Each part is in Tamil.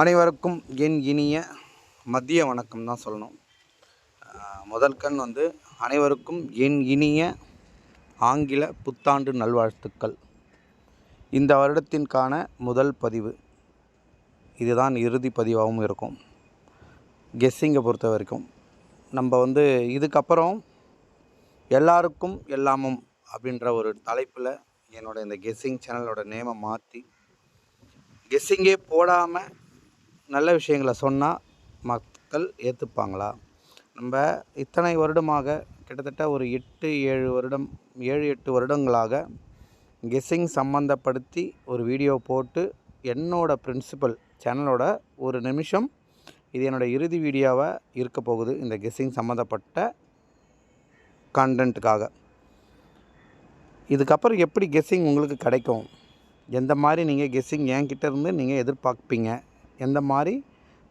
அனைவருக்கும் என் இனிய மதிய வணக்கம் தான் சொல்லணும். முதல் கண் வந்து அனைவருக்கும் என் இனிய ஆங்கில புத்தாண்டு நல்வாழ்த்துக்கள். இந்த வருடத்திற்கான முதல் பதிவு. இதுதான் இறுதி பதிவாகவும் இருக்கும். கெஸ்ஸிங்கை பொறுத்த வரைக்கும். நம்ம வந்து இதுக்கப்புறம் எல்லாருக்கும் எல்லாமும் அப்படின்ற ஒரு தலைப்பில் என்னோட இந்த கெஸ்ஸிங் சேனலோட நேமை மாற்றி கெஸ்ஸிங்கே போடாமல் நல்ல விஷயங்களை சொன்னால் மக்கள் ஏற்றுப்பாங்களா நம்ம இத்தனை வருடமாக கிட்டத்தட்ட ஒரு எட்டு ஏழு வருடம் ஏழு எட்டு வருடங்களாக கெஸ்ஸிங் சம்மந்தப்படுத்தி ஒரு வீடியோ போட்டு என்னோட பிரின்சிபல் சேனலோட ஒரு நிமிஷம் இது என்னோடய இறுதி வீடியோவாக இருக்க போகுது இந்த கெஸ்ஸிங் சம்மந்தப்பட்ட கண்டென்ட்டுக்காக இதுக்கப்புறம் எப்படி கெஸ்ஸிங் உங்களுக்கு கிடைக்கும்? எந்த மாதிரி நீங்கள் கெஸ்ஸிங் என்கிட்ட இருந்து நீங்கள் எதிர்பார்ப்பீங்க? எந்த மாதிரி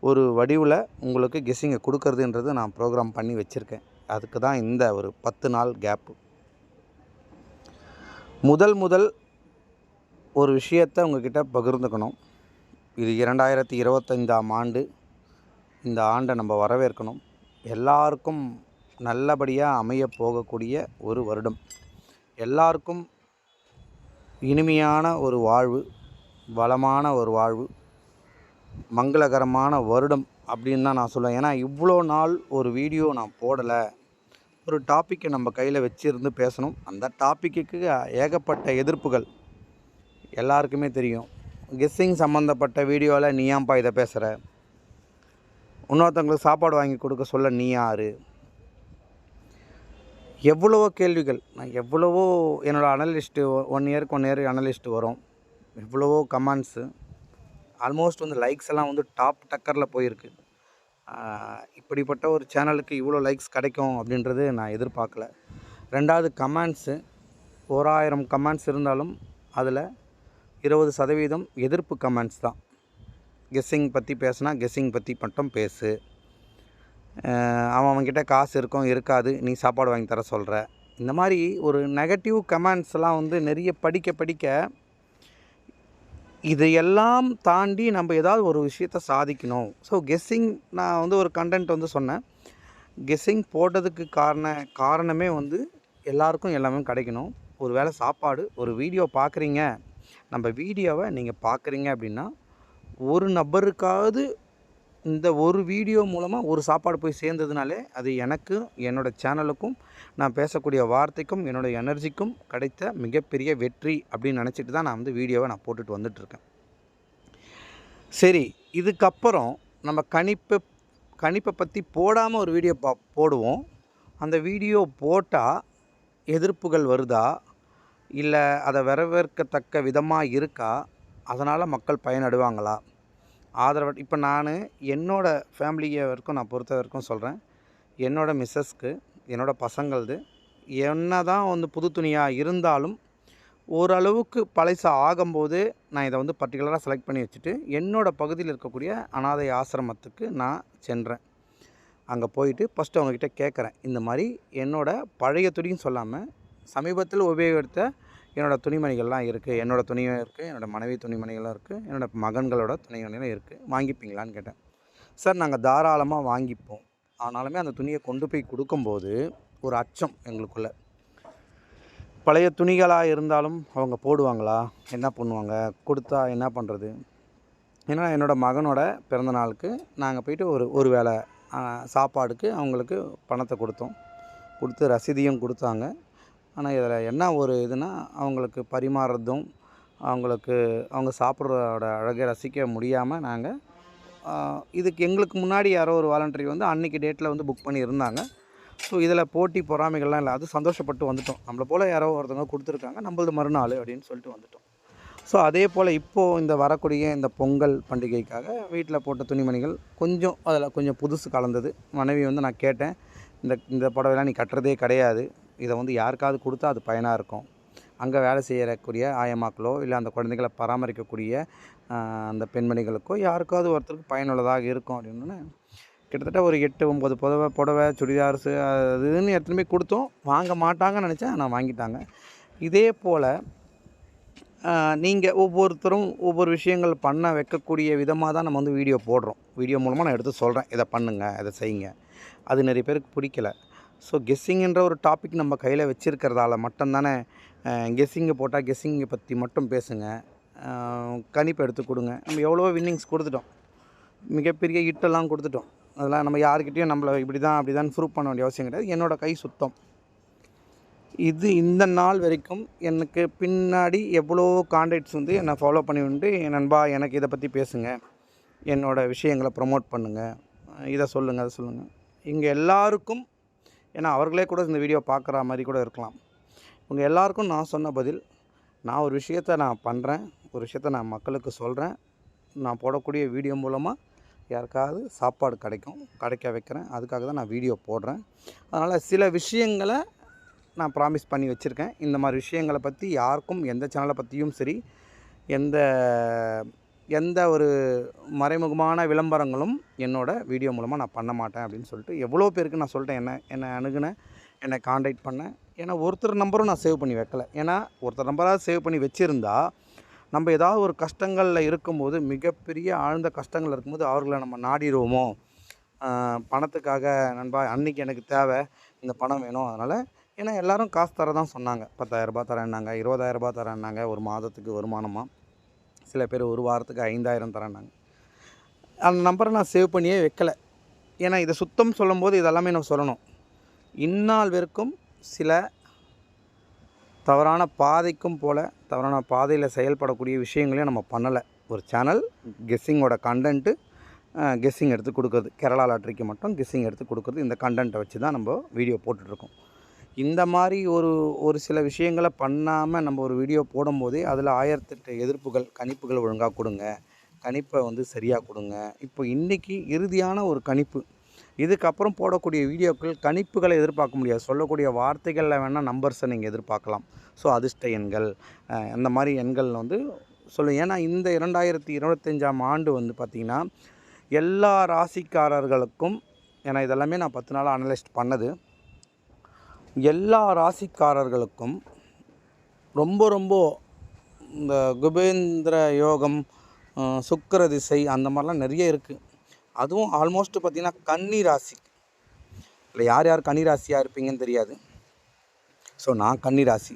ஒரு வடிவில் உங்களுக்கு கெஸ்ஸிங்கை கொடுக்கறதுன்றது நான் ப்ரோக்ராம் பண்ணி வச்சுருக்கேன். அதுக்கு தான் இந்த ஒரு பத்து நாள் கேப்பு முதல் முதல் ஒரு விஷயத்தை உங்ககிட்ட பகிர்ந்துக்கணும். இது இரண்டாயிரத்தி இருபத்தைந்தாம் ஆண்டு. இந்த ஆண்டை நம்ம வரவேற்கணும். எல்லாருக்கும் நல்லபடியாக அமைய போகக்கூடிய ஒரு வருடம். எல்லாருக்கும் இனிமையான ஒரு வாழ்வு வளமான ஒரு வாழ்வு மங்களகரமான வருடம் அப்படின்னு தான் நான் சொல்லுவேன். ஏன்னா இவ்வளோ நாள் ஒரு வீடியோ நான் போடலை. ஒரு டாப்பிக்கை நம்ம கையில் வச்சிருந்து பேசணும். அந்த டாப்பிக்கு ஏகப்பட்ட எதிர்ப்புகள் எல்லாருக்குமே தெரியும். கெஸ்ஸிங் சம்மந்தப்பட்ட வீடியோவில் நீ ஏன்பா இதை பேசுகிற இன்னொருத்தவங்களுக்கு சாப்பாடு வாங்கி கொடுக்க சொல்ல நீ யார்? எவ்வளவோ கேள்விகள். நான் எவ்வளவோ என்னோடய அனலிஸ்ட்டு ஒன் இயருக்கு ஒன் இயர் அனலிஸ்ட்டு வரும். எவ்வளவோ கமெண்ட்ஸு ஆல்மோஸ்ட் வந்து லைக்ஸ் எல்லாம் வந்து டாப் டக்கரில் போயிருக்கு. இப்படிப்பட்ட ஒரு சேனலுக்கு இவ்வளோ லைக்ஸ் கிடைக்கும் அப்படின்றது நான் எதிர்பார்க்கல. ரெண்டாவது கமெண்ட்ஸு ஓராயிரம் கமெண்ட்ஸ் இருந்தாலும் அதில் இருபது சதவீதம் எதிர்ப்பு கமெண்ட்ஸ் தான். கெஸ்ஸிங் பற்றி பேசுனா கெஸ்ஸிங் பற்றி மட்டும் பேசு. அவன் அவன்கிட்ட காசு இருக்கும் இருக்காது நீ சாப்பாடு வாங்கி தர சொல்கிற இந்த மாதிரி ஒரு நெகட்டிவ் கமெண்ட்ஸ்லாம் வந்து நிறைய படிக்க படிக்க இதையெல்லாம் தாண்டி நம்ம ஏதாவது ஒரு விஷயத்த சாதிக்கணும். ஸோ கெஸ்ஸிங் நான் வந்து ஒரு கண்டென்ட் வந்து சொன்னேன். கெஸ்ஸிங் போட்டதுக்கு காரண காரணமே வந்து எல்லாருக்கும் எல்லாமே கிடைக்கணும். ஒரு வேளை சாப்பாடு ஒரு வீடியோ பார்க்குறீங்க. நம்ம வீடியோவை நீங்கள் பார்க்குறீங்க அப்படின்னா ஒரு நபருக்காவது இந்த ஒரு வீடியோ மூலமாக ஒரு சாப்பாடு போய் சேர்ந்ததுனாலே அது எனக்கு என்னோடய சேனலுக்கும் நான் பேசக்கூடிய வார்த்தைக்கும் என்னோடய எனர்ஜிக்கும் கிடைத்த மிகப்பெரிய வெற்றி அப்படின்னு நினச்சிட்டு தான் நான் வந்து வீடியோவை நான் போட்டுட்டு வந்துட்டுருக்கேன். சரி இதுக்கப்புறம் நம்ம கணிப்பு கணிப்பை பற்றி போடாமல் ஒரு வீடியோ பா போடுவோம். அந்த வீடியோ போட்டால் எதிர்ப்புகள் வருதா? இல்லை அதை வரவேற்கத்தக்க விதமாக இருக்கா? அதனால் மக்கள் பயனடைவாங்களா? ஆதரவு இப்போ நான் என்னோடய ஃபேமிலியை வரைக்கும் நான் பொறுத்த வரைக்கும் சொல்கிறேன் என்னோடய மிஸ்ஸஸ்க்கு என்னோடய பசங்களது என்ன தான் வந்து புது துணியாக இருந்தாலும் ஓரளவுக்கு பழசா ஆகும்போது நான் இதை வந்து பர்டிகுலராக செலக்ட் பண்ணி வச்சுட்டு என்னோடய பகுதியில் இருக்கக்கூடிய அனாதை ஆசிரமத்துக்கு நான் சென்றேன். அங்கே போயிட்டு ஃபஸ்ட்டு அவங்கக்கிட்ட கேட்குறேன். இந்த மாதிரி என்னோடய பழைய துணின்னு சொல்லாமல் சமீபத்தில் உபயோகித்த என்னோடய துணிமணிகள்லாம் இருக்குது என்னோடய துணியும் இருக்குது என்னோடய மனைவி துணிமணிகளும் இருக்குது என்னோடய மகன்களோட துணிமணிகளும் இருக்குது வாங்கிப்பீங்களான்னு கேட்டேன். சார் நாங்கள் தாராளமாக வாங்கிப்போம். ஆனாலுமே அந்த துணியை கொண்டு போய் கொடுக்கும்போது ஒரு அச்சம் எங்களுக்குள்ள. பழைய துணிகளாக இருந்தாலும் அவங்க போடுவாங்களா? என்ன பண்ணுவாங்க? கொடுத்தா என்ன பண்ணுறது ஏன்னா என்னோடய மகனோட பிறந்த நாளுக்கு நாங்கள் போயிட்டு ஒரு ஒரு வேளை சாப்பாடுக்கு அவங்களுக்கு பணத்தை கொடுத்தோம். கொடுத்து ரசீதியும் கொடுத்தாங்க. ஆனால் இதில் என்ன ஒரு இதுனால் அவங்களுக்கு பரிமாறுறதும் அவங்களுக்கு அவங்க சாப்பிட்றதோட அழகை ரசிக்க முடியாமல் நாங்கள் இதுக்கு எங்களுக்கு முன்னாடி யாரோ ஒரு வாலண்டரி வந்து அன்றைக்கி டேட்டில் வந்து புக் பண்ணி இருந்தாங்க. ஸோ இதில் போட்டி பொறாமைகள்லாம் இல்லை. அது சந்தோஷப்பட்டு வந்துட்டோம். நம்மளை போல் யாரோ ஒருத்தவங்க கொடுத்துருக்காங்க. நம்மளது மறுநாள் அப்படின்னு சொல்லிட்டு வந்துட்டோம். ஸோ அதே போல் இப்போது இந்த வரக்கூடிய இந்த பொங்கல் பண்டிகைக்காக வீட்டில் போட்ட துணிமணிகள் கொஞ்சம் அதில் கொஞ்சம் புதுசு கலந்தது. மனைவி வந்து நான் கேட்டேன் இந்த இந்த புடவைலாம் நீ கட்டுறதே கிடையாது. இதை வந்து யாருக்காவது கொடுத்தா அது பயனாக இருக்கும். அங்கே வேலை செய்யக்கூடிய ஆயமாக்களோ இல்லை அந்த குழந்தைகளை பராமரிக்கக்கூடிய அந்த பெண்மணிகளுக்கோ யாருக்காவது ஒருத்தருக்கு பயனுள்ளதாக இருக்கும் அப்படின்னு கிட்டத்தட்ட ஒரு எட்டு ஒம்பது புடவை புடவை சுடிதார்ஸு அது இதுன்னு எடுத்துன்னு போய் கொடுத்தோம். வாங்க மாட்டாங்கன்னு நினச்சேன் ஆனால் வாங்கிட்டாங்க. இதே போல் நீங்கள் ஒவ்வொருத்தரும் ஒவ்வொரு விஷயங்கள் பண்ண வைக்கக்கூடிய விதமாக தான் நம்ம வந்து வீடியோ போடுறோம். வீடியோ மூலமாக நான் எடுத்து சொல்கிறேன் இதை பண்ணுங்கள் இதை செய்யுங்க. அது நிறைய பேருக்கு பிடிக்கல. ஸோ கெஸ்ஸிங்கன்ற ஒரு டாபிக் நம்ம கையில் வச்சுருக்கிறதால மட்டும்தானே கெஸ்ஸிங்கை போட்டால் கெஸ்ஸிங்கை பற்றி மட்டும் பேசுங்க. கணிப்பு எடுத்து கொடுங்க. நம்ம எவ்வளோ வின்னிங்ஸ் கொடுத்துட்டோம். மிகப்பெரிய ஹிட்டெல்லாம் கொடுத்துட்டோம். அதெல்லாம் நம்ம யாருக்கிட்டேயும் நம்மளை இப்படி தான் அப்படி தான் ப்ரூவ் பண்ண வேண்டிய அவசியம் கிடையாது. என்னோட கை சுத்தம். இது இந்த நாள் வரைக்கும் எனக்கு பின்னாடி எவ்வளோ கான்டாக்ட்ஸ் வந்து என்னை ஃபாலோ பண்ணி உண்டு. "என் நண்பா எனக்கு இதை பற்றி பேசுங்க. என்னோடய விஷயங்களை ப்ரமோட் பண்ணுங்கள் இதை சொல்லுங்கள் அதை சொல்லுங்கள் இங்கே எல்லாருக்கும் ஏன்னா அவர்களே கூட இந்த வீடியோ பார்க்குற மாதிரி கூட இருக்கலாம். இவங்க எல்லாருக்கும் நான் சொன்ன பதில் நான் ஒரு விஷயத்தை நான் பண்ணுறேன் ஒரு விஷயத்த நான் மக்களுக்கு சொல்கிறேன் நான் போடக்கூடிய வீடியோ மூலமாக யாருக்காவது சாப்பாடு கிடைக்கும் கிடைக்க வைக்கிறேன். அதுக்காக தான் நான் வீடியோ போடுறேன். அதனால் சில விஷயங்களை நான் ப்ராமிஸ் பண்ணி வச்சுருக்கேன். இந்த மாதிரி விஷயங்களை பற்றி யாருக்கும் எந்த சேனலை பற்றியும் சரி எந்த எந்த ஒரு மறைமுகமான விளம்பரங்களும் என்னோட வீடியோ மூலமாக நான் பண்ண மாட்டேன் அப்படின்னு சொல்லிட்டு எவ்வளோ பேருக்கு நான் சொல்லிட்டேன் என்ன என்னை அணுகுனேன் என்னை காண்டாக்ட் பண்ணேன் ஏன்னா ஒருத்தர் நம்பரும் நான் சேவ் பண்ணி வைக்கல. ஏன்னா ஒருத்தர் நம்பராக சேவ் பண்ணி வச்சுருந்தா நம்ம ஏதாவது ஒரு கஷ்டங்களில் இருக்கும்போது மிகப்பெரிய ஆழ்ந்த கஷ்டங்கள் இருக்கும்போது அவர்களை நம்ம நாடிடுவோமோ? பணத்துக்காக நண்பா அன்றைக்கி எனக்கு தேவை இந்த பணம் வேணும் அதனால் ஏன்னா எல்லாரும் காசு தர தான் சொன்னாங்க பத்தாயிரரூபா தரேன்னாங்க இருபதாயிரரூபா தரேன்னாங்க ஒரு மாதத்துக்கு வருமானமாக சில பேர் ஒரு வாரத்துக்கு ஐந்தாயிரம் தரேன்னாங்க. அந்த நம்பரை நான் சேவ் பண்ணியே வைக்கலை. ஏன்னா இதை சுத்தம் சொல்லும்போது இதெல்லாமே நான் சொல்லணும். இந்நாள் வரைக்கும் சில தவறான பாதைக்கும் போல் தவறான பாதையில் செயல்படக்கூடிய விஷயங்களையும் நம்ம பண்ணலை. ஒரு சேனல் கெஸ்ஸிங்கோட கண்டென்ட்டு கெஸ்ஸிங் எடுத்து கொடுக்குறது. கேரளா லாட்ரிக்கு மட்டும் கெஸ்ஸிங் எடுத்து கொடுக்குறது. இந்த கண்டென்ட்டை வச்சு தான் நம்ம வீடியோ போட்டுட்ருக்கோம் இந்த மாதிரி ஒரு ஒரு சில விஷயங்களை பண்ணாமல் நம்ம ஒரு வீடியோ போடும்போதே அதில் ஆயிரத்தெட்டு எதிர்ப்புகள் கணிப்புகள் ஒழுங்காக கொடுங்க. கணிப்பை வந்து சரியாக கொடுங்க. இப்போ இன்றைக்கி இறுதியான ஒரு கணிப்பு. இதுக்கப்புறம் போடக்கூடிய வீடியோக்கள் கணிப்புகளை எதிர்பார்க்க முடியாது. சொல்லக்கூடிய வார்த்தைகளில் வேணால் நம்பர்ஸை நீங்கள் எதிர்பார்க்கலாம். ஸோ அதிர்ஷ்ட எண்கள் அந்த மாதிரி எண்கள் வந்து சொல்லு. ஏன்னா இந்த இரண்டாயிரத்தி இருபத்தஞ்சாம் ஆண்டு வந்து பார்த்திங்கன்னா எல்லா ராசிக்காரர்களுக்கும் ஏன்னா இதெல்லாமே நான் பத்து நாள் அனலைஸ்ட் பண்ணது. எல்லா ராசிக்காரர்களுக்கும் ரொம்ப ரொம்ப இந்த குபேந்திர யோகம் சுக்கர திசை அந்த மாதிரிலாம் நிறைய இருக்குது அதுவும் ஆல்மோஸ்ட் பார்த்திங்கன்னா கன்னி ராசி. இல்லை யார் யார் கன்னி ராசியாக இருப்பீங்கன்னு தெரியாது. ஸோ நான் கன்னி ராசி.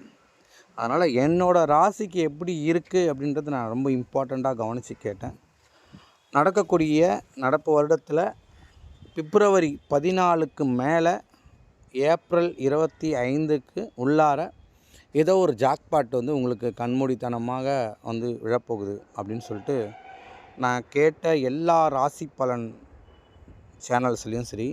அதனால் என்னோடய ராசிக்கு எப்படி இருக்குது அப்படின்றத நான் ரொம்ப இம்பார்ட்டண்ட்டாக கவனித்து கேட்டேன். நடக்கக்கூடிய நடப்பு வருடத்தில் பிப்ரவரி பதினாலுக்கு மேலே ஏப்ரல் இருபத்தி ஐந்துக்கு உள்ளார ஏதோ ஒரு ஜாக்பாட் வந்து உங்களுக்கு கண்மூடித்தனமாக வந்து விழப்போகுது அப்படின்னு சொல்லிட்டு நான் கேட்ட எல்லா ராசி பலன் சேனல்ஸ்லேயும் சரி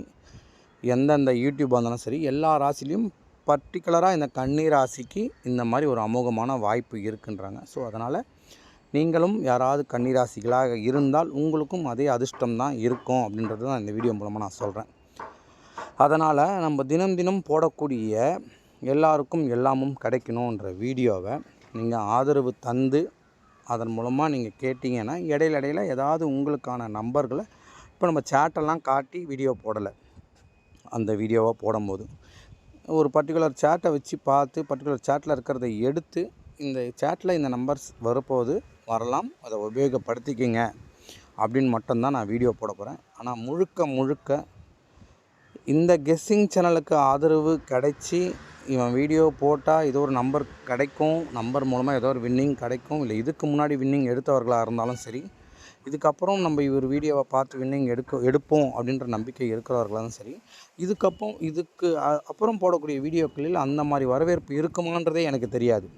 எந்தெந்த யூடியூப் இருந்தாலும் சரி எல்லா ராசிலையும் பர்டிகுலராக இந்த கன்னி ராசிக்கு இந்த மாதிரி ஒரு அமோகமான வாய்ப்பு இருக்குன்றாங்க. ஸோ அதனால் நீங்களும் யாராவது கன்னிராசிகளாக இருந்தால் உங்களுக்கும் அதே அதிர்ஷ்டம் தான் இருக்கும் அப்படின்றது தான் இந்த வீடியோ மூலமாக நான் சொல்கிறேன் அதனால் நம்ம தினம் தினம் போடக்கூடிய எல்லாருக்கும் எல்லாமும் கிடைக்கணுன்ற வீடியோவை நீங்கள் ஆதரவு தந்து அதன் மூலமாக நீங்கள் கேட்டிங்கன்னா இடையில இடையில் ஏதாவது உங்களுக்கான நம்பர்களை இப்போ நம்ம சேட்டெல்லாம் காட்டி வீடியோ போடலை. அந்த வீடியோவை போடும்போது ஒரு பர்டிகுலர் சேட்டை வச்சு பார்த்து பர்டிகுலர் சேட்டில் இருக்கிறத எடுத்து இந்த சேட்டில் இந்த நம்பர்ஸ் வரப்போது வரலாம். அதை உபயோகப்படுத்திக்கிங்க. அப்படின்னு மட்டும்தான் நான் வீடியோ போட போகிறேன் ஆனால் முழுக்க முழுக்க இந்த கெஸ்ஸிங் சேனலுக்கு ஆதரவு கிடைச்சி இவன் வீடியோ போட்டால் ஏதோ ஒரு நம்பர் கிடைக்கும் நம்பர் மூலமாக ஏதோ ஒரு வின்னிங் கிடைக்கும் இல்லை இதுக்கு முன்னாடி வின்னிங் எடுத்தவர்களாக இருந்தாலும் சரி இதுக்கப்புறம் நம்ம இவர் வீடியோவை பார்த்து வின்னிங் எடுக்க எடுப்போம் அப்படின்ற நம்பிக்கை இருக்கிறவர்களாலும் சரி இதுக்கப்புறம் இதுக்கு அப்புறம் போடக்கூடிய வீடியோக்களில் அந்த மாதிரி வரவேற்பு இருக்குமான்றதே எனக்கு தெரியாது.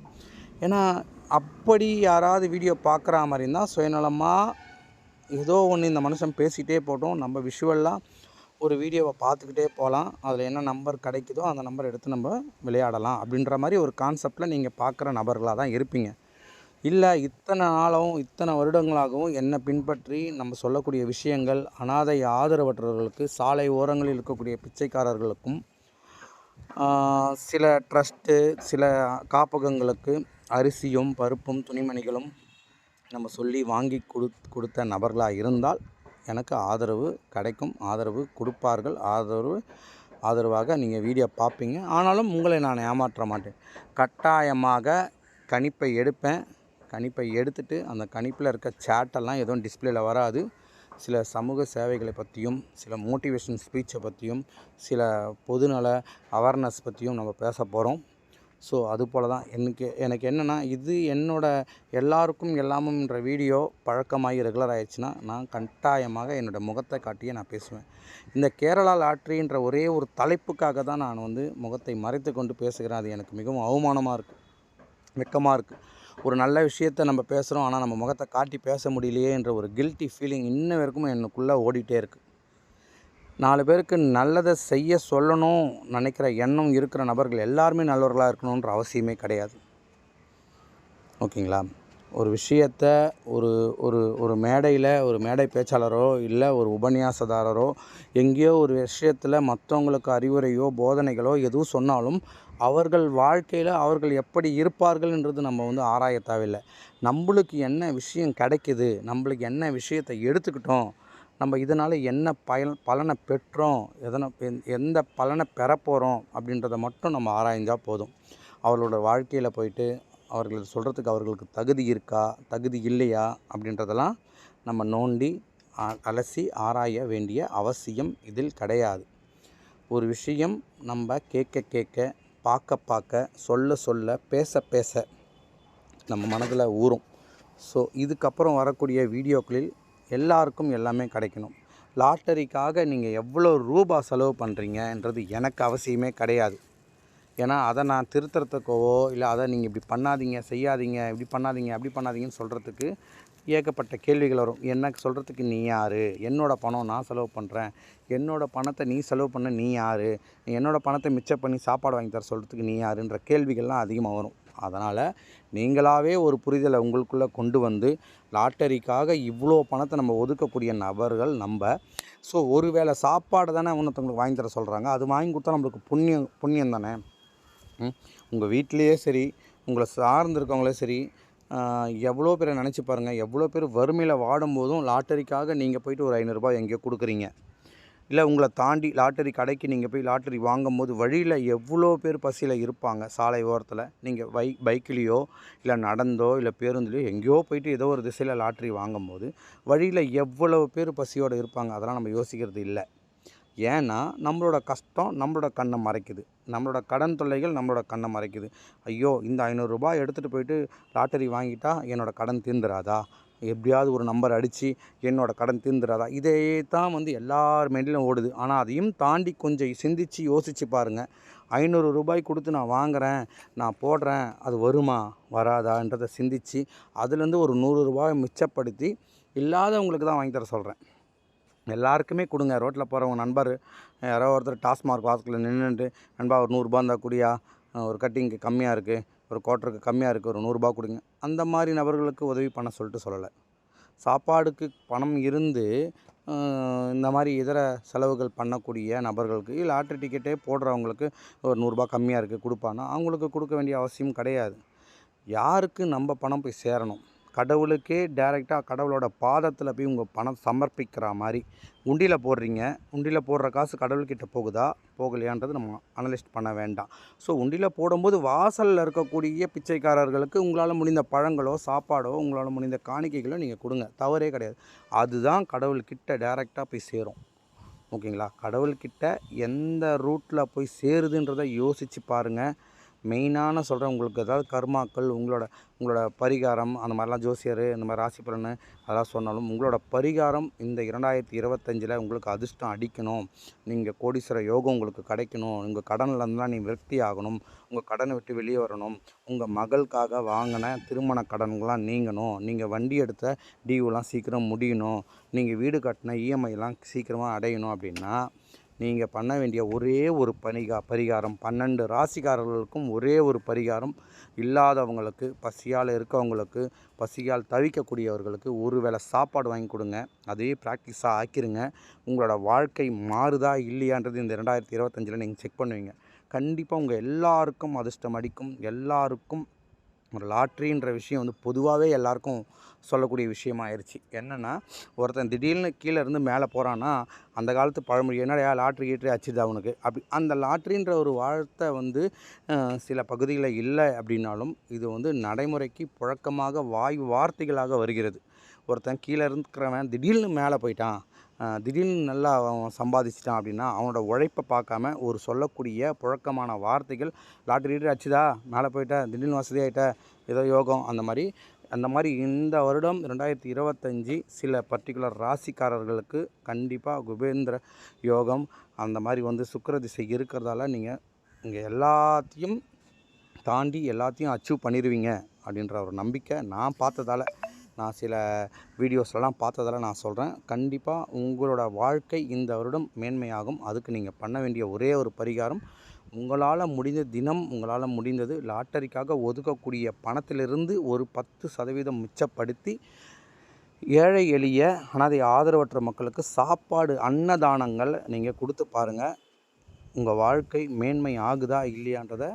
ஏன்னா அப்படி யாராவது வீடியோ பார்க்குற மாதிரி இருந்தால் சுயநலமாக ஏதோ ஒன்று இந்த மனுஷன் பேசிகிட்டே போட்டோம் நம்ம விஷுவலாக ஒரு வீடியோவை பார்த்துக்கிட்டே போகலாம். அதில் என்ன நம்பர் கிடைக்குதோ அந்த நம்பர் எடுத்து நம்ம விளையாடலாம் அப்படின்ற மாதிரி ஒரு கான்செப்டில் நீங்கள் பார்க்குற நபர்களாக தான் இருப்பீங்க. இல்லை இத்தனை நாளாகவும் இத்தனை வருடங்களாகவும் என்னை பின்பற்றி நம்ம சொல்லக்கூடிய விஷயங்கள் அனாதை ஆதரவற்றவர்களுக்கு சாலை ஓரங்களில் இருக்கக்கூடிய பிச்சைக்காரர்களுக்கும் சில ட்ரஸ்ட்டு சில காப்பகங்களுக்கு அரிசியும் பருப்பும் துணிமணிகளும் நம்ம சொல்லி வாங்கி கொடு கொடுத்த நபர்களாக இருந்தால் எனக்கு ஆதரவு கிடைக்கும் ஆதரவு கொடுப்பார்கள் ஆதரவு ஆதரவாக நீங்கள் வீடியோ பார்ப்பீங்க. ஆனாலும் உங்களை நான் ஏமாற்ற மாட்டேன். கட்டாயமாக கணிப்பை எடுப்பேன். கணிப்பை எடுத்துட்டு அந்த கணிப்பில் இருக்க சேட்டெல்லாம் எதுவும் டிஸ்பிளேல வராது. சில சமூக சேவைகளை பற்றியும் சில மோட்டிவேஷன் ஸ்பீச்சை பற்றியும் சில பொதுநல அவேர்னஸ் பற்றியும் நம்ம பேச போகிறோம் ஸோ அது போல தான் எனக்கு எனக்கு என்னென்னா இது என்னோடய எல்லாருக்கும் எல்லாமும்ன்ற வீடியோ பழக்கமாகி ரெகுலர் ஆயிடுச்சுன்னா நான் கட்டாயமாக என்னோடய முகத்தை காட்டியே நான் பேசுவேன். இந்த கேரளா லாட்ரின்ற ஒரே ஒரு தலைப்புக்காக தான் நான் வந்து முகத்தை மறைத்து கொண்டு பேசுகிறேன். அது எனக்கு மிகவும் அவமானமாக இருக்குது வெக்கமாக இருக்குது ஒரு நல்ல விஷயத்த நம்ம பேசுகிறோம் ஆனால் நம்ம முகத்தை காட்டி பேச முடியலையே என்ற ஒரு கில்ட்டி ஃபீலிங் இன்ன வரைக்கும் எனக்குள்ளே ஓடிட்டே இருக்குது நாலு பேருக்கு நல்லதை செய்ய சொல்லணும் நினைக்கிற எண்ணம் இருக்கிற நபர்கள் எல்லாருமே நல்லவர்களாக இருக்கணுன்ற அவசியமே கிடையாது. ஓகேங்களா? ஒரு விஷயத்த ஒரு ஒரு ஒரு மேடையில் ஒரு மேடை பேச்சாளரோ இல்லை ஒரு உபன்யாசதாரரோ எங்கேயோ ஒரு விஷயத்தில் மற்றவங்களுக்கு அறிவுரையோ போதனைகளோ எதுவும் சொன்னாலும் அவர்கள் வாழ்க்கையில் அவர்கள் எப்படி இருப்பார்கள்ன்றது நம்ம வந்து ஆராய தேவையில்லை. நம்மளுக்கு என்ன விஷயம் கிடைக்குது நம்மளுக்கு என்ன விஷயத்தை எடுத்துக்கிட்டோம் நம்ம இதனால் என்ன பயன் பலனை பெற்றோம் எதனை எந்- எந்த பலனை பெற போகிறோம் அப்படின்றத மட்டும் நம்ம ஆராய்ஞ்சால் போதும். அவர்களோட வாழ்க்கையில் போயிட்டு அவர்கள் சொல்கிறதுக்கு அவர்களுக்கு தகுதி இருக்கா தகுதி இல்லையா அப்படின்றதெல்லாம் நம்ம நோண்டி அலசி ஆராய வேண்டிய அவசியம் இதில் கிடையாது. ஒரு விஷயம் நம்ம கேட்க கேட்க பார்க்க பார்க்க சொல்ல சொல்ல பேச பேச நம்ம மனதில் ஊறும். ஸோ இதுக்கப்புறம் வரக்கூடிய வீடியோக்களில் எல்லாருக்கும் எல்லாமே கிடைக்கணும். லாட்டரிக்காக நீங்கள் எவ்வளோ ரூபா செலவு பண்ணுறீங்கன்றது எனக்கு அவசியமே கிடையாது. ஏன்னா அதை நான் திருத்துறதுக்கோவோ இல்லை அதை நீங்கள் இப்படி பண்ணாதீங்க செய்யாதீங்க இப்படி பண்ணாதீங்க அப்படி பண்ணாதீங்கன்னு சொல்கிறதுக்கு ஏகப்பட்ட கேள்விகள் வரும். என்ன சொல்கிறதுக்கு நீ யார்? என்னோடய பணம் நான் செலவு பண்ணுறேன் என்னோடய பணத்தை நீ செலவு பண்ண நீ யார்? என்னோட பணத்தை மிச்சம் பண்ணி சாப்பாடு வாங்கி தர சொல்கிறதுக்கு நீ யாருன்ற கேள்விகள்லாம் அதிகமாக வரும். அதனால் நீங்களாகவே ஒரு புரிதலை உங்களுக்குள்ளே கொண்டு வந்து லாட்டரிக்காக இவ்வளோ பணத்தை நம்ம ஒதுக்கக்கூடிய நபர்கள் நம்ம. ஸோ ஒருவேளை சாப்பாடு தானே இன்னொருத்தவங்களுக்கு வாங்கி தர சொல்கிறாங்க அது வாங்கி கொடுத்தா நம்மளுக்கு புண்ணியம் புண்ணியம் தானே? உங்கள் வீட்டிலையே சரி உங்களை சார்ந்திருக்கவங்களே சரி எவ்வளோ பேரை நினச்சி பாருங்கள் எவ்வளோ பேர் வறுமையில் வாடும்போதும் லாட்டரிக்காக நீங்கள் போயிட்டு ஒரு ஐநூறுரூபா எங்கேயோ கொடுக்குறீங்க. இல்லை உங்களை தாண்டி லாட்டரி கடைக்கு நீங்கள் போய் லாட்டரி வாங்கும்போது வழியில் எவ்வளோ பேர் பசியில் இருப்பாங்க? சாலை ஓரத்தில். நீங்கள் பை பைக்லேயோ இல்லை நடந்தோ இல்லை பேருந்துலையோ எங்கேயோ போயிட்டு ஏதோ ஒரு திசையில் லாட்டரி வாங்கும்போது வழியில் எவ்வளவு பேர் பசியோடு இருப்பாங்க? அதெல்லாம் நம்ம யோசிக்கிறது இல்லை. ஏன்னா நம்மளோட கஷ்டம் நம்மளோட கண்ணை மறைக்குது. நம்மளோட கடன் தொல்லைகள் நம்மளோட கண்ணை மறைக்குது. ஐயோ இந்த ஐநூறுரூபா எடுத்துகிட்டு போயிட்டு லாட்டரி வாங்கிட்டா என்னோடய கடன் தீர்ந்துராதா எப்படியாவது ஒரு நம்பர் அடித்து என்னோட கடன் தீர்ந்துடாதா இதே தான் வந்து எல்லார் மைண்ட்லையும் ஓடுது. ஆனால் அதையும் தாண்டி கொஞ்சம் சிந்திச்சு யோசித்து பாருங்கள் ஐநூறு ரூபாய் கொடுத்து நான் வாங்குறேன் நான் போடுறேன் அது வருமா வராதான்றதை சிந்தித்து அதுலேருந்து ஒரு நூறு ரூபாய் மிச்சப்படுத்தி இல்லாதவங்களுக்கு தான் வாங்கி தர சொல்கிறேன் எல்லாருக்குமே கொடுங்க. ரோட்டில் போகிறவங்க நண்பர் யாரோ ஒருத்தர் டாஸ்மார்க் வாசலில் நின்றுட்டு நண்பா ஒரு நூறுரூபா இருந்தால் குடியா? ஒரு கட்டிங்க்கு கம்மியாக இருக்குது ஒரு குவார்ட்டருக்கு கம்மியாக இருக்குது ஒரு நூறுரூபா கொடுங்க. அந்த மாதிரி நபர்களுக்கு உதவி பண்ண சொல்லிட்டு சொல்லலை. சாப்பாடுக்கு பணம் இருந்து இந்த மாதிரி இதர செலவுகள் பண்ணக்கூடிய நபர்களுக்கு லாட்ரி டிக்கெட்டே போடுறவங்களுக்கு ஒரு நூறுரூபா கம்மியாக இருக்குது கொடுப்பான்னா அவங்களுக்கு கொடுக்க வேண்டிய அவசியம் கிடையாது. யாருக்கு நம்ம பணம் போய் சேரணும்? கடவுளுக்கே டைரெக்டாக கடவுளோட பாதத்தில் போய் உங்கள் பணம் சமர்ப்பிக்கிற மாதிரி. உண்டியில் போடுறீங்க. உண்டியில் போடுற காசு கடவுள்கிட்ட போகுதா? போகலையான்றது நம்ம அனலிஸ்ட் பண்ண வேண்டாம். ஸோ உண்டியில் போடும்போது வாசலில் இருக்கக்கூடிய பிச்சைக்காரர்களுக்கு உங்களால் முடிந்த பழங்களோ சாப்பாடோ உங்களால் முடிந்த காணிக்கைகளோ நீங்கள் கொடுங்க. தவறே கிடையாது. அதுதான் கடவுள்கிட்ட டைரெக்டாக போய் சேரும். ஓகேங்களா? கடவுள்கிட்ட எந்த ரூட்டில் போய் சேருதுன்றதை யோசித்து பாருங்கள் மெயினான சொல்கிறேன் உங்களுக்கு ஏதாவது கர்மாக்கள் உங்களோட உங்களோட பரிகாரம் அந்த மாதிரிலாம் ஜோசியர் இந்த மாதிரி ராசி பலன் அதெல்லாம் சொன்னாலும் உங்களோட பரிகாரம் இந்த இரண்டாயிரத்தி இருபத்தஞ்சில் உங்களுக்கு அதிர்ஷ்டம் அடிக்கணும். நீங்கள் கோடீஸ்வர யோகம் உங்களுக்கு கிடைக்கணும். உங்கள் கடனில் நீ விரக்தி ஆகணும். உங்கள் கடனை விட்டு வெளியே வரணும். உங்கள் மகளுக்காக வாங்கின திருமண கடன்கள்லாம் நீங்கணும். நீங்கள் வண்டி எடுத்த டியூலாம் சீக்கிரம் முடியணும். நீங்கள் வீடு கட்டின இஎம்ஐலாம் சீக்கிரமாக அடையணும் அப்படின்னா நீங்கள் பண்ண வேண்டிய ஒரே ஒரு பணிகா பரிகாரம் பன்னெண்டு ராசிக்காரர்களுக்கும் ஒரே ஒரு பரிகாரம். இல்லாதவங்களுக்கு பசியால் இருக்கவங்களுக்கு பசியால் தவிக்கக்கூடியவர்களுக்கு ஒரு வேளை சாப்பாடு வாங்கி கொடுங்க. அதே ப்ராக்டிஸாக ஆக்கிருங்க. உங்களோட வாழ்க்கை மாறுதா இல்லையான்றது இந்த ரெண்டாயிரத்தி இருபத்தஞ்சில் நீங்கள் செக் பண்ணுவீங்க. கண்டிப்பாக உங்கள் எல்லாருக்கும் அதிர்ஷ்டம் அடிக்கும். எல்லாருக்கும் ஒரு லாட்ரின்ற விஷயம் வந்து பொதுவாகவே எல்லாருக்கும் சொல்லக்கூடிய விஷயமாயிருச்சு. என்னென்னா ஒருத்தன் திடீர்னு கீழே இருந்து மேலே போகிறான்னா அந்த காலத்து பழமொழி என்னடா லாட்ரி கீட்ரி அச்சுது அவனுக்கு அப்படி அந்த லாட்ரின்ற ஒரு வார்த்தை வந்து சில பகுதிகளில் இல்லை அப்படின்னாலும் இது வந்து நடைமுறைக்கு புழக்கமாக வாய் வார்த்தைகளாக வருகிறது. ஒருத்தன் கீழே இருக்கிறவன் திடீர்னு மேலே போயிட்டான் திடீர்னு நல்லா அவன் சம்பாதிச்சிட்டான் அப்படின்னா அவனோட உழைப்பை பார்க்காம ஒரு சொல்லக்கூடிய புழக்கமான வார்த்தைகள் லாட்ரி கீட்ரி அச்சுதா மேலே போயிட்ட? திடீர்னு வசதி ஆகிட்ட ஏதோ யோகம்? அந்த மாதிரி அந்த மாதிரி இந்த வருடம் ரெண்டாயிரத்தி இருபத்தஞ்சி சில பர்டிகுலர் ராசிக்காரர்களுக்கு கண்டிப்பாக குபேந்திர யோகம் அந்த மாதிரி வந்து சுக்கர திசை இருக்கிறதால நீங்கள் இங்கே எல்லாத்தையும் தாண்டி எல்லாத்தையும் அச்சீவ் பண்ணிடுவீங்க அப்படின்ற ஒரு நம்பிக்கை நான் பார்த்ததால. நான் சில வீடியோஸ்லாம் பார்த்ததெல்லாம் நான் சொல்கிறேன் கண்டிப்பாக உங்களோட வாழ்க்கை இந்த வருடம் மேன்மையாகும். அதுக்கு நீங்கள் பண்ண வேண்டிய ஒரே ஒரு பரிகாரம் உங்களால் முடிந்த தினம் உங்களால் முடிந்தது லாட்டரிக்காக ஒதுக்கக்கூடிய பணத்திலிருந்து ஒரு பத்து சதவீதம் மிச்சப்படுத்தி ஏழை எளிய அனாதை ஆதரவற்ற மக்களுக்கு சாப்பாடு அன்னதானங்கள் நீங்கள் கொடுத்து பாருங்கள் உங்கள் வாழ்க்கை மேன்மை ஆகுதா இல்லையான்றதை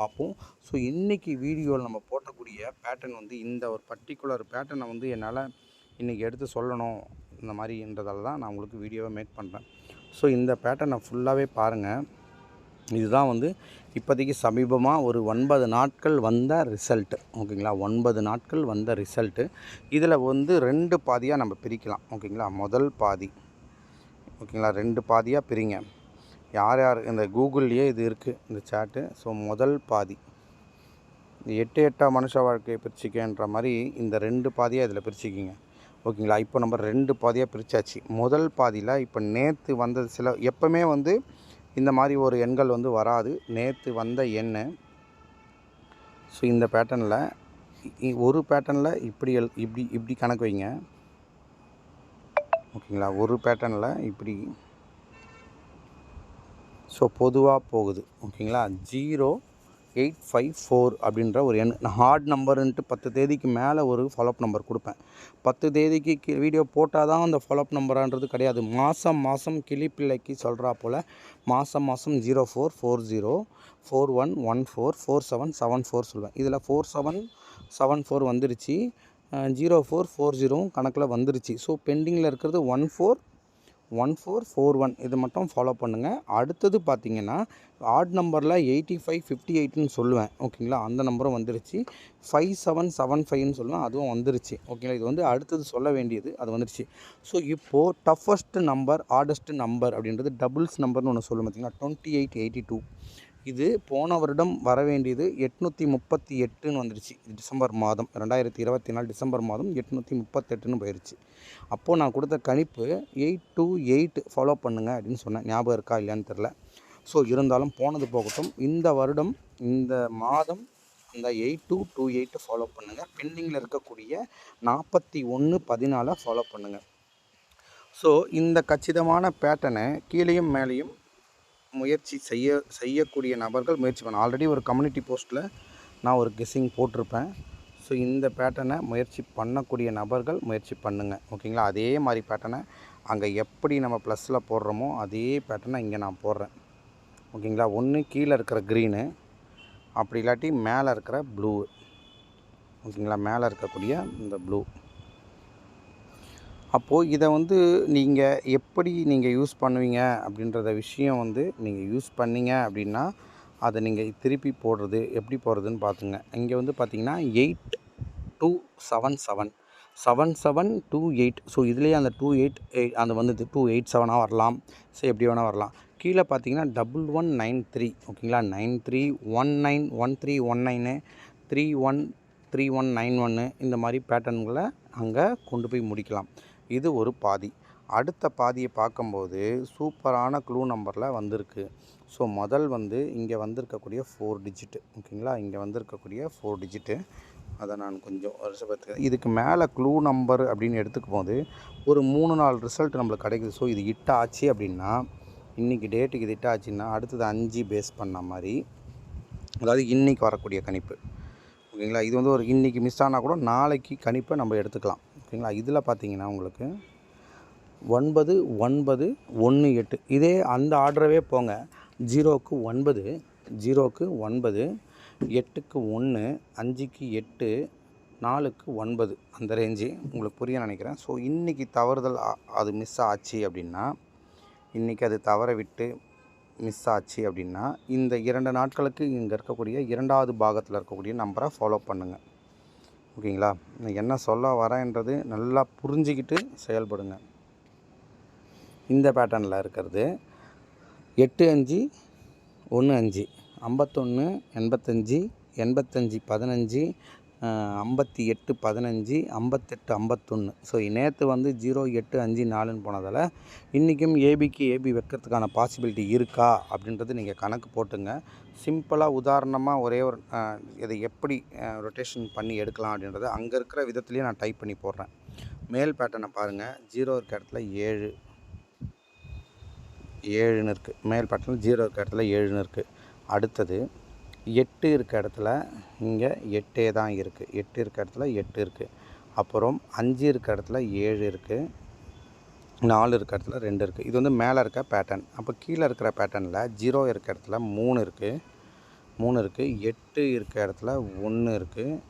பார்ப்போம். ஸோ இன்றைக்கி வீடியோவில் நம்ம போட்டக்கூடிய பேட்டர்ன் வந்து இந்த ஒரு பர்டிகுலர் பேட்டர்னை வந்து என்னால் இன்றைக்கி எடுத்து சொல்லணும். இந்த மாதிரின்றதால தான் நான் உங்களுக்கு வீடியோவை மேக் பண்ணுறேன் ஸோ இந்த பேட்டர்னை ஃபுல்லாகவே பாருங்கள் இதுதான் வந்து இப்போதைக்கு சமீபமாக ஒரு ஒன்பது நாட்கள் வந்த ரிசல்ட்டு ஓகேங்களா ஒன்பது நாட்கள் வந்த ரிசல்ட்டு இதில் வந்து ரெண்டு பாதியாக நம்ம பிரிக்கலாம். ஓகேங்களா முதல் பாதி. ஓகேங்களா ரெண்டு பாதியாக பிரிங்க. யார் யார் இந்த கூகுள்லேயே இது இருக்குது இந்த சேட்டு ஸோ முதல் பாதி. எட்டு எட்டாக மனுஷ வாழ்க்கையை பிரிச்சுக்கேன்ற மாதிரி இந்த ரெண்டு பாதியாக இதில் பிரிச்சுக்கிங்க. ஓகேங்களா? இப்போ நம்ம ரெண்டு பாதியாக பிரித்தாச்சு முதல் பாதியில் இப்போ நேற்று வந்தது சில எப்போவுமே வந்து இந்த மாதிரி ஒரு எண்கள் வந்து வராது. நேற்று வந்த எண். ஸோ இந்த பேட்டர்னில் ஒரு பேட்டர்னில் இப்படி எல் இப்படி இப்படி கணக்கு வைங்க. ஓகேங்களா? ஒரு பேட்டர்னில் இப்படி ஸோ பொதுவாக போகுது. ஓகேங்களா? ஜீரோ எயிட் ஃபைவ் ஃபோர் அப்படின்ற ஒரு எண். நான் ஹார்ட் நம்பருன்ட்டு பத்து தேதிக்கு மேலே ஒரு ஃபாலோஅப் நம்பர் கொடுப்பேன். பத்து தேதிக்கு கி வீடியோ போட்டால் தான் அந்த ஃபாலோஅப் நம்பரான்றது கிடையாது. மாதம் மாதம் கிளிப்பிள்ளைக்கு சொல்கிறா போல் மாதம் மாதம் zero four four zero four one one four four seven seven four சொல்லுவேன் இதில் ஃபோர் செவன் செவன் ஃபோர் வந்துருச்சு. ஜீரோ ஃபோர் ஃபோர் ஜீரோவும் கணக்கில் வந்துருச்சு. ஸோ பெண்டிங்கில் இருக்கிறது one four one four four one இது மட்டும் ஃபாலோ பண்ணுங்கள் அடுத்தது பார்த்தீங்கன்னா ஆட் நம்பரில் எயிட்டி ஃபைவ் ஃபிஃப்டி எயிட்னு சொல்லுவேன். ஓகேங்களா? அந்த நம்பரும் வந்துருச்சு. ஃபைவ் செவன் செவன் ஃபைவ்னு சொல்லுவேன். அதுவும் வந்துருச்சு. ஓகேங்களா? இது வந்து அடுத்தது சொல்ல வேண்டியது. அது வந்துருச்சு. ஸோ இப்போது டஃபஸ்ட் நம்பர் ஆடஸ்ட் நம்பர் அப்படின்றது டபுள்ஸ் நம்பர்னு ஒன்று சொல்லுவோம் பார்த்தீங்கன்னா டுவெண்ட்டி எயிட் எயிட்டி டூ இது போன வருடம் வர வேண்டியது எட்நூற்றி முப்பத்தி எட்டுன்னு வந்துருச்சு. இது டிசம்பர் மாதம் ரெண்டாயிரத்தி இருபத்தி நாலு டிசம்பர் மாதம் எட்நூற்றி முப்பத்தெட்டுன்னு போயிடுச்சு அப்போது நான் கொடுத்த கணிப்பு எயிட் டூ எயிட் ஃபாலோ பண்ணுங்க அப்படின்னு சொன்னேன். ஞாபகம் இருக்கா இல்லையான்னு தெரில ஸோ இருந்தாலும் போனது போகட்டும். இந்த வருடம் இந்த மாதம் இந்த eight two two eight follow பண்ணுங்கள் பெண்டிங்கில் இருக்கக்கூடிய நாற்பத்தி ஒன்று பதினாலை ஃபாலோ பண்ணுங்கள் ஸோ இந்த கச்சிதமான பேட்டனை கீழேயும் மேலேயும் முயற்சி செய்ய செய்யக்கூடிய நபர்கள் முயற்சி பண்ண ஆல்ரெடி ஒரு கம்யூனிட்டி போஸ்ட்டில் நான் ஒரு கெஸ்ஸிங் போட்டிருப்பேன். ஸோ இந்த பேட்டர்னை முயற்சி பண்ணக்கூடிய நபர்கள் முயற்சி பண்ணுங்கள் ஓகேங்களா அதே மாதிரி பேட்டர்னை அங்கே எப்படி நம்ம ப்ளஸில் போடுறோமோ அதே பேட்டர்னை இங்கே நான் போடுறேன். ஓகேங்களா ஒன்று கீழே இருக்கிற க்ரீனு அப்படி இல்லாட்டி மேலே இருக்கிற ப்ளூ ஓகேங்களா மேலே இருக்கக்கூடிய இந்த ப்ளூ அப்போது இதை வந்து நீங்கள் எப்படி நீங்கள் யூஸ் பண்ணுவீங்க அப்படின்றத விஷயம் வந்து நீங்கள் யூஸ் பண்ணீங்க அப்படின்னா அதை நீங்கள் திருப்பி போடுறது எப்படி போடுறதுன்னு பார்த்துங்க இங்கே வந்து பார்த்திங்கன்னா eight two seven seven seven seven two eight so இதுலேயே அந்த டூ எயிட் எயிட் அந்த வந்து டூ எயிட் செவனாக வரலாம். ஸோ எப்படி வேணால் வரலாம். கீழே பார்த்தீங்கன்னா டபுள் ஒன் நைன் த்ரீ ஓகேங்களா? Nine three one nine one three one nine three one three one nine ஒன்று இந்த மாதிரி பேட்டர்ன்களை அங்கே கொண்டு போய் முடிக்கலாம். இது ஒரு பாதி. அடுத்த பாதியை பார்க்கும்போது சூப்பரான க்ளூ நம்பரில் வந்திருக்கு. ஸோ முதல் வந்து இங்கே வந்திருக்கக்கூடிய ஃபோர் டிஜிட்டு ஓகேங்களா? இங்கே வந்திருக்கக்கூடிய ஃபோர் டிஜிட்டு அதை நான் கொஞ்சம் வருஷப்படுத்து இதுக்கு மேலே க்ளூ நம்பர் அப்படின்னு எடுத்துக்கும் போது ஒரு மூணு நாலு ரிசல்ட் நம்மளுக்கு கிடைக்குது. ஸோ இது ஹிட்டாச்சு ஆச்சு அப்படின்னா இன்றைக்கி டேட்டுக்கு இது ஹிட் ஆச்சுன்னா அடுத்தது அஞ்சு பேஸ் பண்ண மாதிரி அதாவது இன்றைக்கி வரக்கூடிய கணிப்பு. ஓகேங்களா? இது வந்து ஒரு இன்றைக்கி மிஸ் ஆனால் கூட நாளைக்கு கணிப்பை நம்ம எடுத்துக்கலாம். ஓகேங்களா? இதில் பார்த்தீங்கன்னா உங்களுக்கு ஒன்பது ஒன்பது ஒன்று எட்டு. இதே அந்த ஆர்டரவே போங்க. ஜீரோவுக்கு ஒன்பது ஜீரோவுக்கு ஒன்பது எட்டுக்கு ஒன்று அஞ்சுக்கு எட்டு நாலுக்கு ஒன்பது. அந்த ரேஞ்சு உங்களுக்கு புரிய நினைக்கிறேன். ஸோ இன்றைக்கி தவறுதல் அது மிஸ் ஆச்சு அப்படின்னா இன்றைக்கி அது தவற விட்டு மிஸ் ஆச்சு அப்படின்னா இந்த இரண்டு நாட்களுக்கு இங்கே இருக்கக்கூடிய இரண்டாவது பாகத்தில் இருக்கக்கூடிய நம்பரை ஃபாலோ பண்ணுங்கள் ஓகேங்களா? என்ன சொல்ல வரேன்றது நல்லா புரிஞ்சுக்கிட்டு செயல்படுங்க. இந்த பேட்டர்னில் இருக்கிறது எட்டு அஞ்சு ஒன்று அஞ்சு ஐம்பத்தொன்று எண்பத்தஞ்சு எண்பத்தஞ்சு பதினஞ்சு ஐம்பத்தி எட்டு பதினஞ்சு ஐம்பத்தெட்டு ஐம்பத்தொன்று ஸோ நேற்று வந்து ஜீரோ எட்டு அஞ்சு நாலுன்னு போனதால் இன்றைக்கும் ஏபிக்கு ஏபி வைக்கிறதுக்கான பாசிபிலிட்டி இருக்கா அப்படின்றது நீங்கள் கணக்கு போட்டுங்க. சிம்பிளாக உதாரணமாக ஒரே ஒரு இதை எப்படி ரொட்டேஷன் பண்ணி எடுக்கலாம் அப்படின்றத அங்கே இருக்கிற விதத்துலேயே நான் டைப் பண்ணி போடுறேன். மேல் பேட்டர்னை பாருங்கள் ஜீரோ இருக்க இடத்துல ஏழு. ஏழுன்னு இருக்குது மேல் பேட்டர்னில் ஜீரோ இருக்க இடத்துல ஏழுன்னு இருக்குது அடுத்தது எட்டு இருக்க இடத்துல இங்கே எட்டே தான் இருக்குது எட்டு இருக்க இடத்துல எட்டு இருக்குது அப்புறம் அஞ்சு இருக்க இடத்துல ஏழு இருக்குது நாலு இருக்க இடத்துல ரெண்டு இருக்குது இது வந்து மேலே இருக்க பேட்டர்ன் அப்போ கீழே இருக்கிற பேட்டர்னில் ஜீரோ இருக்க இடத்துல மூணு இருக்குது மூணு இருக்குது எட்டு இருக்க இடத்துல ஒன்று இருக்குது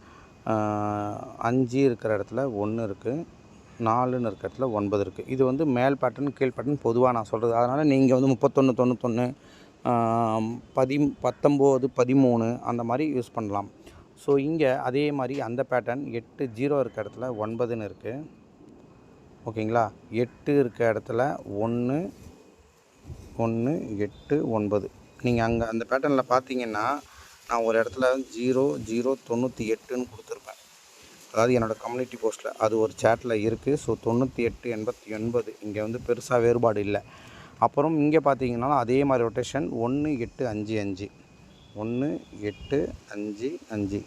அஞ்சு இருக்கிற இடத்துல ஒன்று இருக்குது நாலுன்னு இருக்கிற இடத்துல ஒன்பது இருக்குது இது வந்து மேல் பேட்டர்ன் கீழ் பேட்டர்ன் பொதுவாக நான் சொல்கிறது அதனால் நீங்கள் வந்து முப்பத்தொன்று தொண்ணூத்தொன்று பதி பத்தொம்போது பதிமூணு அந்த மாதிரி யூஸ் பண்ணலாம். ஸோ இங்கே அதே மாதிரி அந்த பேட்டர்ன் எட்டு ஜீரோ இருக்க இடத்துல ஒன்பதுன்னு இருக்குது ஓகேங்களா? எட்டு இருக்க இடத்துல ஒன்று ஒன்று எட்டு ஒன்பது. நீங்கள் அங்கே அந்த பேட்டர்னில் பார்த்தீங்கன்னா நான் ஒரு இடத்துல ஜீரோ ஜீரோ தொண்ணூற்றி எட்டுன்னு கொடுத்துருப்பேன். அதாவது என்னோடய கம்யூனிட்டி போஸ்ட்டில் அது ஒரு சேட்டில் இருக்குது ஸோ தொண்ணூற்றி எட்டு எண்பத்தி ஒன்பது இங்கே வந்து பெருசாக வேறுபாடு இல்லை. அப்புறம் இங்கே பார்த்தீங்கன்னா அதே மாதிரி ரொட்டேஷன் ஒன்று எட்டு அஞ்சு அஞ்சு. ஒன்று எட்டு அஞ்சு அஞ்சு.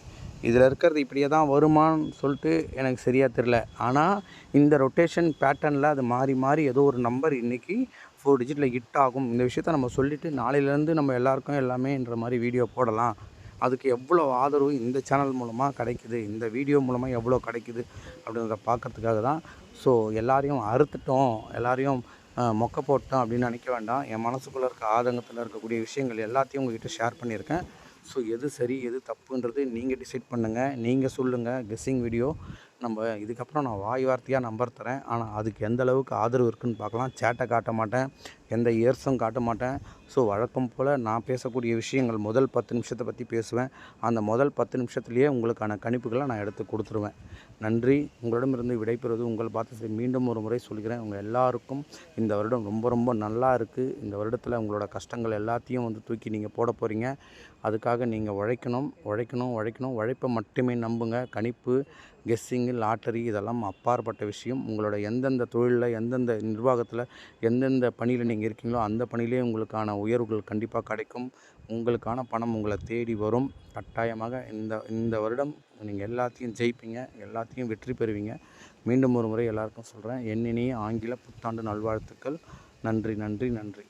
இதில் இருக்கிறது இப்படியே தான் வருமான்னு சொல்லிட்டு எனக்கு சரியாக தெரில ஆனால் இந்த ரொட்டேஷன் பேட்டர்னில் அது மாறி மாறி ஏதோ ஒரு நம்பர் இன்றைக்கி ஃபோர் டிஜிட்டில் ஹிட் ஆகும். இந்த விஷயத்த நம்ம சொல்லிவிட்டு நாளையிலேருந்து நம்ம எல்லாருக்கும் எல்லாமேன்ற மாதிரி வீடியோ போடலாம். அதுக்கு எவ்வளோ ஆதரவு இந்த சேனல் மூலமாக கிடைக்குது? இந்த வீடியோ மூலமாக எவ்வளோ கிடைக்குது? அப்படின்றத பார்க்குறதுக்காக தான். ஸோ எல்லாரையும் அறுத்துட்டோம். எல்லாரையும் மொக்க போட்டோம் அப்படின்னு நினைக்க வேண்டாம். என் மனசுக்குள்ளே இருக்க ஆதங்கத்தில் இருக்கக்கூடிய விஷயங்கள் எல்லாத்தையும் உங்ககிட்ட ஷேர் பண்ணியிருக்கேன். ஸோ எது சரி எது தப்புன்றது நீங்கள் டிசைட் பண்ணுங்கள் நீங்கள் சொல்லுங்கள் கெஸ்ஸிங் வீடியோ நம்ம இதுக்கப்புறம் நான் வாய் வார்த்தையாக நம்பர் தரேன். ஆனால் அதுக்கு எந்த அளவுக்கு ஆதரவு இருக்குன்னு பார்க்கலாம். சேட்டை காட்ட மாட்டேன். எந்த இயர்ஸும் காட்ட மாட்டேன். ஸோ வழக்கம் போல் நான் பேசக்கூடிய விஷயங்கள் முதல் பத்து நிமிஷத்தை பற்றி பேசுவேன். அந்த முதல் பத்து நிமிஷத்துலேயே உங்களுக்கான கணிப்புகளை நான் எடுத்து கொடுத்துருவேன். நன்றி. உங்களிடமிருந்து விடைபெறுவது உங்களை பார்த்து சரி மீண்டும் ஒரு முறை சொல்கிறேன். உங்கள் எல்லாருக்கும் இந்த வருடம் ரொம்ப ரொம்ப நல்லா இருக்குது இந்த வருடத்தில் உங்களோட கஷ்டங்கள் எல்லாத்தையும் வந்து தூக்கி நீங்கள் போட போகிறீங்க அதுக்காக நீங்கள் உழைக்கணும் உழைக்கணும் உழைக்கணும். உழைப்பை மட்டுமே நம்புங்க. கணிப்பு கெஸ்ஸிங்கு லாட்டரி இதெல்லாம் அப்பாற்பட்ட விஷயம். உங்களோட எந்தெந்த தொழிலில் எந்தெந்த நிர்வாகத்தில் எந்தெந்த பணியில் நீங்கள் இருக்கீங்களோ அந்த பணியிலே உங்களுக்கான உயர்வுகள் கண்டிப்பாக கிடைக்கும். உங்களுக்கான பணம் உங்களை தேடி வரும். கட்டாயமாக இந்த இந்த வருடம் நீங்கள் எல்லாத்தையும் ஜெயிப்பீங்க. எல்லாத்தையும் வெற்றி பெறுவீங்க. மீண்டும் ஒரு முறை எல்லாருக்கும் சொல்கிறேன் எண்ணினி ஆங்கில புத்தாண்டு நல்வாழ்த்துக்கள். நன்றி நன்றி நன்றி.